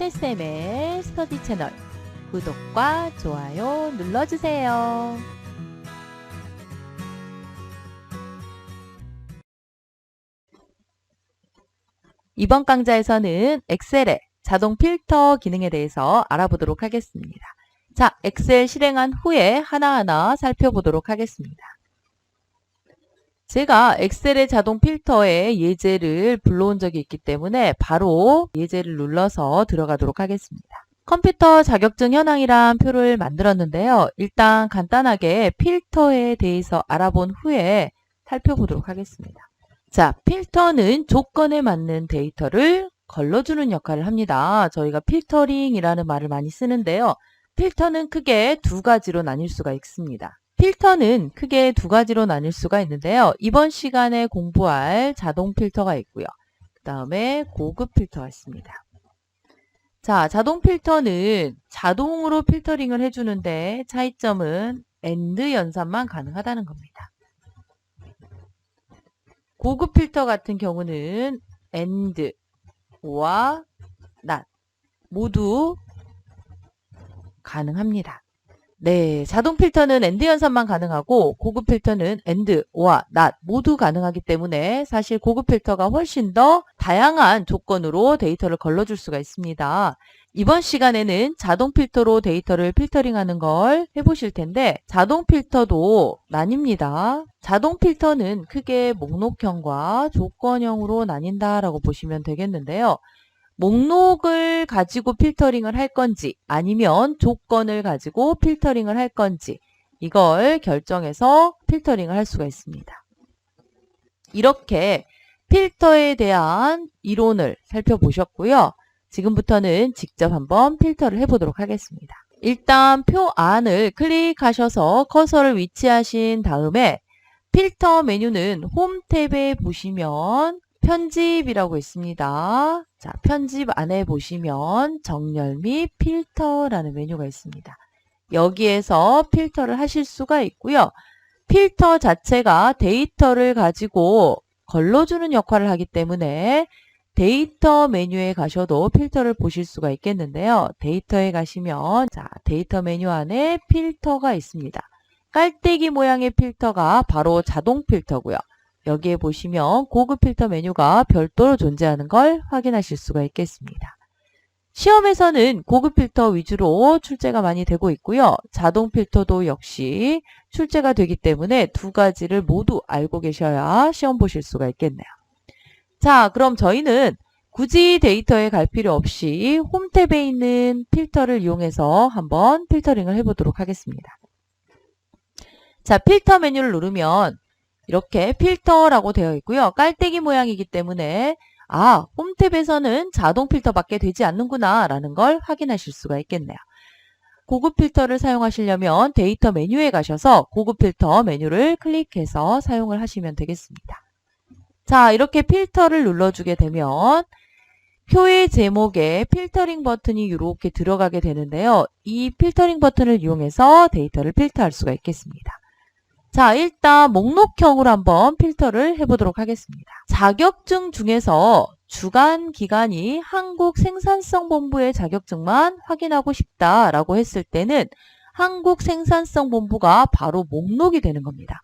최쌤의 스터디 채널 구독과 좋아요 눌러주세요. 이번 강좌에서는 엑셀의 자동 필터 기능에 대해서 알아보도록 하겠습니다. 자, 엑셀 실행한 후에 하나하나 살펴보도록 하겠습니다. 제가 엑셀의 자동 필터에 예제를 불러온 적이 있기 때문에 바로 예제를 눌러서 들어가도록 하겠습니다. 컴퓨터 자격증 현황이란 표를 만들었는데요. 일단 간단하게 필터에 대해서 알아본 후에 살펴보도록 하겠습니다. 자, 필터는 조건에 맞는 데이터를 걸러주는 역할을 합니다. 저희가 필터링이라는 말을 많이 쓰는데요. 필터는 크게 두 가지로 나뉠 수가 있습니다. 필터는 크게 두 가지로 나뉠 수가 있는데요. 이번 시간에 공부할 자동 필터가 있고요. 그 다음에 고급 필터가 있습니다. 자, 자동 필터는 자동으로 필터링을 해주는데 차이점은 AND 연산만 가능하다는 겁니다. 고급 필터 같은 경우는 AND와 NOT 모두 가능합니다. 네, 자동 필터는 AND 연산만 가능하고 고급 필터는 AND와 NOT 모두 가능하기 때문에 사실 고급 필터가 훨씬 더 다양한 조건으로 데이터를 걸러줄 수가 있습니다. 이번 시간에는 자동 필터로 데이터를 필터링하는 걸 해보실 텐데 자동 필터도 나뉩니다. 자동 필터는 크게 목록형과 조건형으로 나뉜다라고 보시면 되겠는데요. 목록을 가지고 필터링을 할 건지 아니면 조건을 가지고 필터링을 할 건지 이걸 결정해서 필터링을 할 수가 있습니다. 이렇게 필터에 대한 이론을 살펴보셨고요. 지금부터는 직접 한번 필터를 해보도록 하겠습니다. 일단 표 안을 클릭하셔서 커서를 위치하신 다음에 필터 메뉴는 홈 탭에 보시면 편집이라고 있습니다. 자, 편집 안에 보시면 정렬 및 필터라는 메뉴가 있습니다. 여기에서 필터를 하실 수가 있고요. 필터 자체가 데이터를 가지고 걸러주는 역할을 하기 때문에 데이터 메뉴에 가셔도 필터를 보실 수가 있겠는데요. 데이터에 가시면 자, 데이터 메뉴 안에 필터가 있습니다. 깔때기 모양의 필터가 바로 자동 필터고요. 여기에 보시면 고급 필터 메뉴가 별도로 존재하는 걸 확인하실 수가 있겠습니다. 시험에서는 고급 필터 위주로 출제가 많이 되고 있고요. 자동 필터도 역시 출제가 되기 때문에 두 가지를 모두 알고 계셔야 시험 보실 수가 있겠네요. 자, 그럼 저희는 굳이 데이터에 갈 필요 없이 홈 탭에 있는 필터를 이용해서 한번 필터링을 해보도록 하겠습니다. 자, 필터 메뉴를 누르면 이렇게 필터라고 되어 있고요. 깔때기 모양이기 때문에 아, 홈탭에서는 자동 필터밖에 되지 않는구나 라는 걸 확인하실 수가 있겠네요. 고급 필터를 사용하시려면 데이터 메뉴에 가셔서 고급 필터 메뉴를 클릭해서 사용을 하시면 되겠습니다. 자, 이렇게 필터를 눌러주게 되면 표의 제목에 필터링 버튼이 이렇게 들어가게 되는데요. 이 필터링 버튼을 이용해서 데이터를 필터할 수가 있겠습니다. 자, 일단 목록형으로 한번 필터를 해보도록 하겠습니다. 자격증 중에서 주간 기간이 한국생산성본부의 자격증만 확인하고 싶다라고 했을 때는 한국생산성본부가 바로 목록이 되는 겁니다.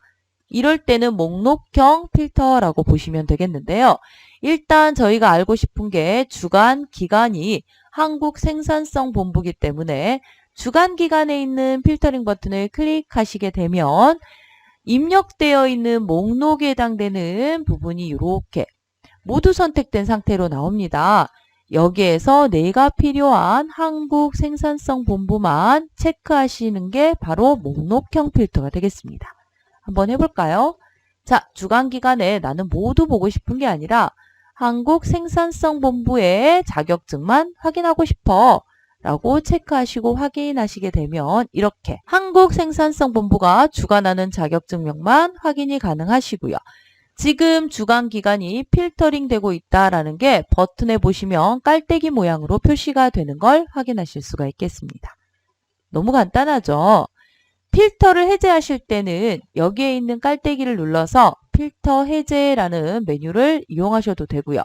이럴 때는 목록형 필터라고 보시면 되겠는데요. 일단 저희가 알고 싶은 게 주간 기간이 한국생산성본부기 때문에 주간 기간에 있는 필터링 버튼을 클릭하시게 되면 입력되어 있는 목록에 해당되는 부분이 이렇게 모두 선택된 상태로 나옵니다. 여기에서 내가 필요한 한국 생산성 본부만 체크하시는 게 바로 목록형 필터가 되겠습니다. 한번 해볼까요? 자, 주간 기간에 나는 모두 보고 싶은 게 아니라 한국 생산성 본부의 자격증만 확인하고 싶어. 라고 체크하시고 확인하시게 되면 이렇게 한국생산성본부가 주관하는 자격증명만 확인이 가능하시고요. 지금 주간 기간이 필터링 되고 있다라는 게 버튼에 보시면 깔때기 모양으로 표시가 되는 걸 확인하실 수가 있겠습니다. 너무 간단하죠? 필터를 해제하실 때는 여기에 있는 깔때기를 눌러서 필터 해제라는 메뉴를 이용하셔도 되고요.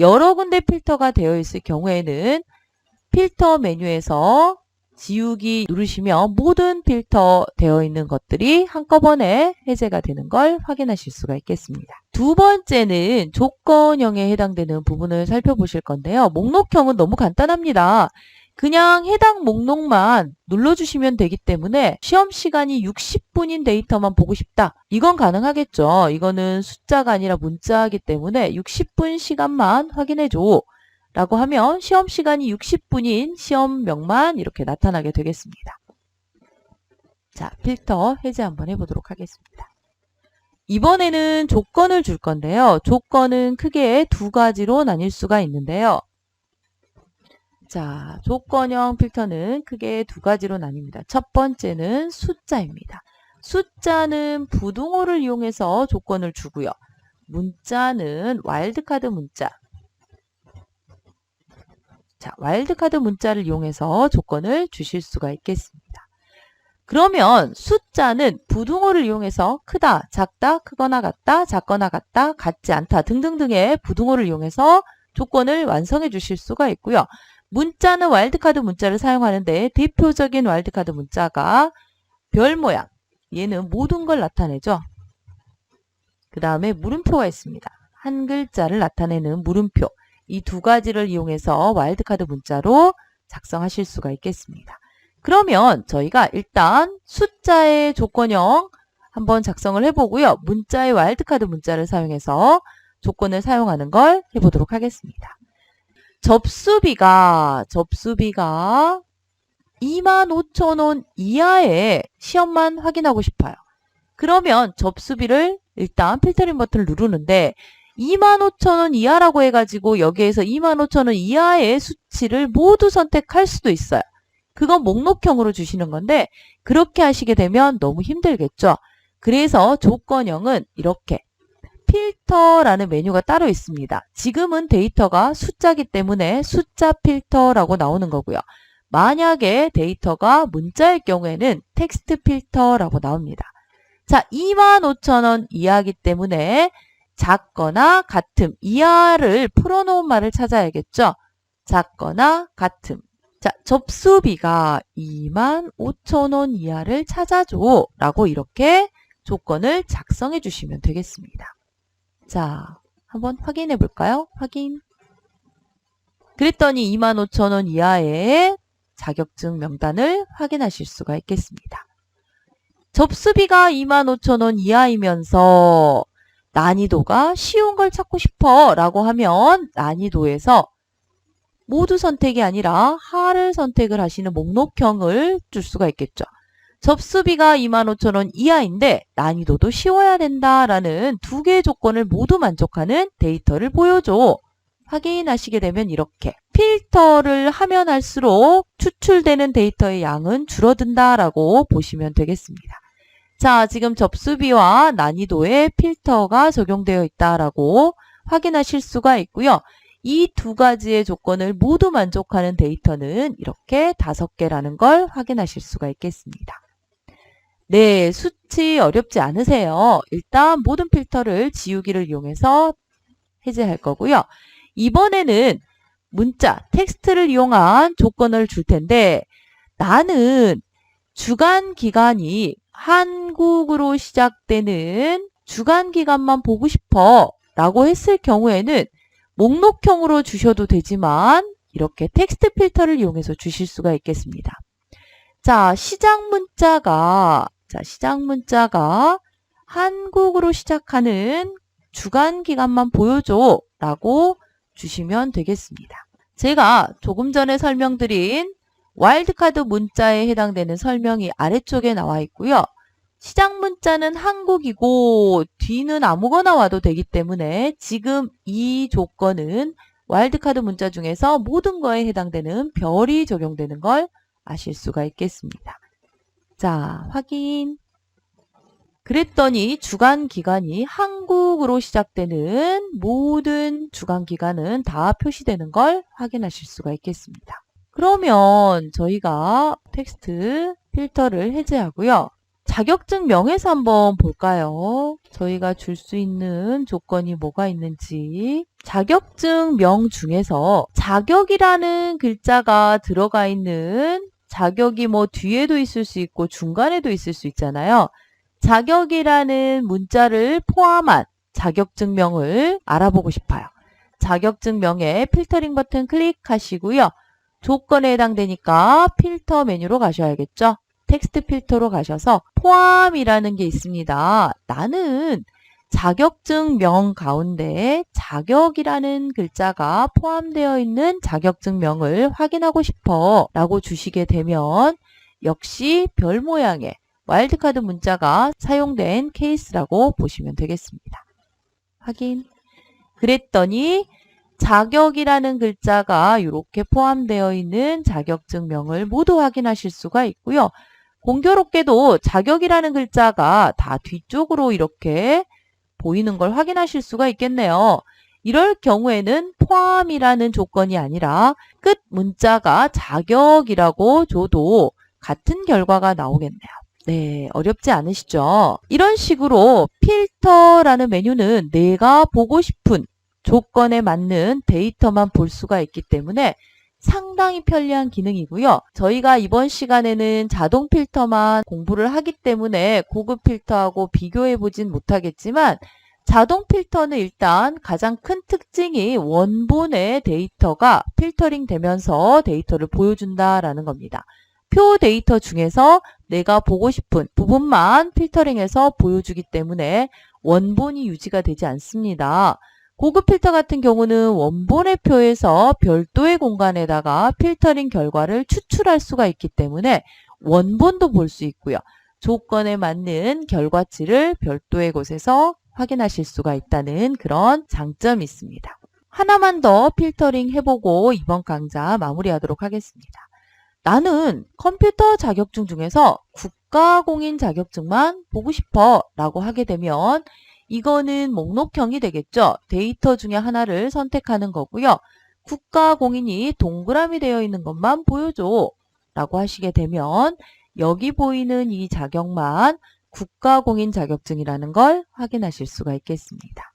여러 군데 필터가 되어 있을 경우에는 필터 메뉴에서 지우기 누르시면 모든 필터 되어 있는 것들이 한꺼번에 해제가 되는 걸 확인하실 수가 있겠습니다. 두 번째는 조건형에 해당되는 부분을 살펴보실 건데요. 목록형은 너무 간단합니다. 그냥 해당 목록만 눌러주시면 되기 때문에 시험 시간이 60분인 데이터만 보고 싶다. 이건 가능하겠죠. 이거는 숫자가 아니라 문자이기 때문에 60분 시간만 확인해줘. 라고 하면 시험 시간이 60분인 시험명만 이렇게 나타나게 되겠습니다. 자, 필터 해제 한번 해보도록 하겠습니다. 이번에는 조건을 줄 건데요. 조건은 크게 두 가지로 나뉠 수가 있는데요. 자, 조건형 필터는 크게 두 가지로 나뉩니다. 첫 번째는 숫자입니다. 숫자는 부등호를 이용해서 조건을 주고요. 문자는 와일드카드 문자. 자, 와일드카드 문자를 이용해서 조건을 주실 수가 있겠습니다. 그러면 숫자는 부등호를 이용해서 크다, 작다, 크거나 같다, 작거나 같다, 같지 않다 등등등의 부등호를 이용해서 조건을 완성해 주실 수가 있고요. 문자는 와일드카드 문자를 사용하는데 대표적인 와일드카드 문자가 별 모양. 얘는 모든 걸 나타내죠. 그 다음에 물음표가 있습니다. 한 글자를 나타내는 물음표. 이 두 가지를 이용해서 와일드카드 문자로 작성하실 수가 있겠습니다. 그러면 저희가 일단 숫자의 조건형 한번 작성을 해보고요. 문자의 와일드카드 문자를 사용해서 조건을 사용하는 걸 해보도록 하겠습니다. 접수비가 접수비가 25,000원 이하의 시험만 확인하고 싶어요. 그러면 접수비를 일단 필터링 버튼을 누르는데 25,000원 이하라고 해가지고 여기에서 25,000원 이하의 수치를 모두 선택할 수도 있어요. 그건 목록형으로 주시는 건데 그렇게 하시게 되면 너무 힘들겠죠. 그래서 조건형은 이렇게 필터라는 메뉴가 따로 있습니다. 지금은 데이터가 숫자기 때문에 숫자 필터라고 나오는 거고요. 만약에 데이터가 문자일 경우에는 텍스트 필터라고 나옵니다. 자, 25,000원 이하기 때문에 작거나 같음, 이하를 풀어놓은 말을 찾아야겠죠. 작거나 같음. 자, 접수비가 25,000원 이하를 찾아줘 라고 이렇게 조건을 작성해 주시면 되겠습니다. 자, 한번 확인해 볼까요? 확인. 그랬더니 25,000원 이하의 자격증 명단을 확인하실 수가 있겠습니다. 접수비가 25,000원 이하이면서 난이도가 쉬운 걸 찾고 싶어 라고 하면 난이도에서 모두 선택이 아니라 하를 선택을 하시는 목록형을 줄 수가 있겠죠. 접수비가 25,000원 이하인데 난이도도 쉬워야 된다라는 두 개의 조건을 모두 만족하는 데이터를 보여줘. 확인하시게 되면 이렇게 필터를 하면 할수록 추출되는 데이터의 양은 줄어든다라고 보시면 되겠습니다. 자, 지금 접수비와 난이도에 필터가 적용되어 있다라고 확인하실 수가 있고요. 이 두 가지의 조건을 모두 만족하는 데이터는 이렇게 다섯 개라는 걸 확인하실 수가 있겠습니다. 네, 수치 어렵지 않으세요. 일단 모든 필터를 지우기를 이용해서 해제할 거고요. 이번에는 문자, 텍스트를 이용한 조건을 줄 텐데 나는 주간 기간이 한국으로 시작되는 주간 기간만 보고 싶어 라고 했을 경우에는 목록형으로 주셔도 되지만 이렇게 텍스트 필터를 이용해서 주실 수가 있겠습니다. 자, 시작 문자가 자, 시작 문자가 한국으로 시작하는 주간 기간만 보여줘 라고 주시면 되겠습니다. 제가 조금 전에 설명드린 와일드카드 문자에 해당되는 설명이 아래쪽에 나와 있고요. 시작 문자는 한국이고 뒤는 아무거나 와도 되기 때문에 지금 이 조건은 와일드카드 문자 중에서 모든 거에 해당되는 별이 적용되는 걸 아실 수가 있겠습니다. 자, 확인. 그랬더니 주간 기간이 한국으로 시작되는 모든 주간 기간은 다 표시되는 걸 확인하실 수가 있겠습니다. 그러면 저희가 텍스트 필터를 해제하고요. 자격증 명에서 한번 볼까요? 저희가 줄 수 있는 조건이 뭐가 있는지. 자격증 명 중에서 자격이라는 글자가 들어가 있는 자격이 뭐 뒤에도 있을 수 있고 중간에도 있을 수 있잖아요. 자격이라는 문자를 포함한 자격증명을 알아보고 싶어요. 자격증명에 필터링 버튼 클릭하시고요. 조건에 해당되니까 필터 메뉴로 가셔야겠죠. 텍스트 필터로 가셔서 포함이라는 게 있습니다. 나는 자격증명 가운데 자격이라는 글자가 포함되어 있는 자격증명을 확인하고 싶어 라고 주시게 되면 역시 별 모양의 와일드카드 문자가 사용된 케이스라고 보시면 되겠습니다. 확인. 그랬더니 자격이라는 글자가 이렇게 포함되어 있는 자격증명을 모두 확인하실 수가 있고요. 공교롭게도 자격이라는 글자가 다 뒤쪽으로 이렇게 보이는 걸 확인하실 수가 있겠네요. 이럴 경우에는 포함이라는 조건이 아니라 끝 문자가 자격이라고 줘도 같은 결과가 나오겠네요. 네, 어렵지 않으시죠? 이런 식으로 필터라는 메뉴는 내가 보고 싶은 조건에 맞는 데이터만 볼 수가 있기 때문에 상당히 편리한 기능이고요. 저희가 이번 시간에는 자동 필터만 공부를 하기 때문에 고급 필터하고 비교해 보진 못하겠지만 자동 필터는 일단 가장 큰 특징이 원본의 데이터가 필터링 되면서 데이터를 보여준다라는 겁니다. 표 데이터 중에서 내가 보고 싶은 부분만 필터링해서 보여주기 때문에 원본이 유지가 되지 않습니다. 고급 필터 같은 경우는 원본의 표에서 별도의 공간에다가 필터링 결과를 추출할 수가 있기 때문에 원본도 볼 수 있고요. 조건에 맞는 결과치를 별도의 곳에서 확인하실 수가 있다는 그런 장점이 있습니다. 하나만 더 필터링 해보고 이번 강좌 마무리하도록 하겠습니다. 나는 컴퓨터 자격증 중에서 국가공인 자격증만 보고 싶어 라고 하게 되면 이거는 목록형이 되겠죠. 데이터 중에 하나를 선택하는 거고요. 국가공인이 동그라미 되어 있는 것만 보여줘 라고 하시게 되면 여기 보이는 이 자격만 국가공인 자격증이라는 걸 확인하실 수가 있겠습니다.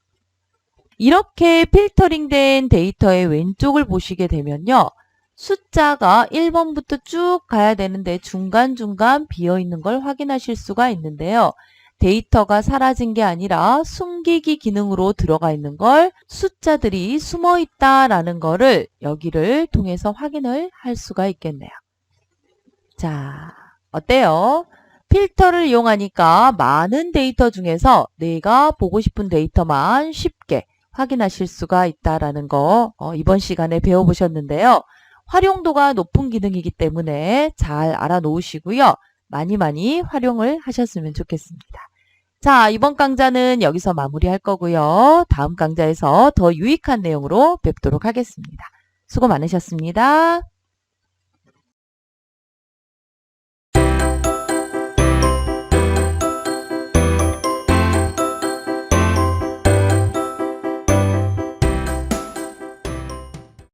이렇게 필터링된 데이터의 왼쪽을 보시게 되면요. 숫자가 1번부터 쭉 가야 되는데 중간중간 비어 있는 걸 확인하실 수가 있는데요. 데이터가 사라진 게 아니라 숨기기 기능으로 들어가 있는 걸 숫자들이 숨어 있다라는 거를 여기를 통해서 확인을 할 수가 있겠네요. 자, 어때요? 필터를 이용하니까 많은 데이터 중에서 내가 보고 싶은 데이터만 쉽게 확인하실 수가 있다라는 거 어, 이번 시간에 배워보셨는데요. 활용도가 높은 기능이기 때문에 잘 알아놓으시고요. 많이 많이 활용을 하셨으면 좋겠습니다. 자, 이번 강좌는 여기서 마무리할 거고요. 다음 강좌에서 더 유익한 내용으로 뵙도록 하겠습니다. 수고 많으셨습니다.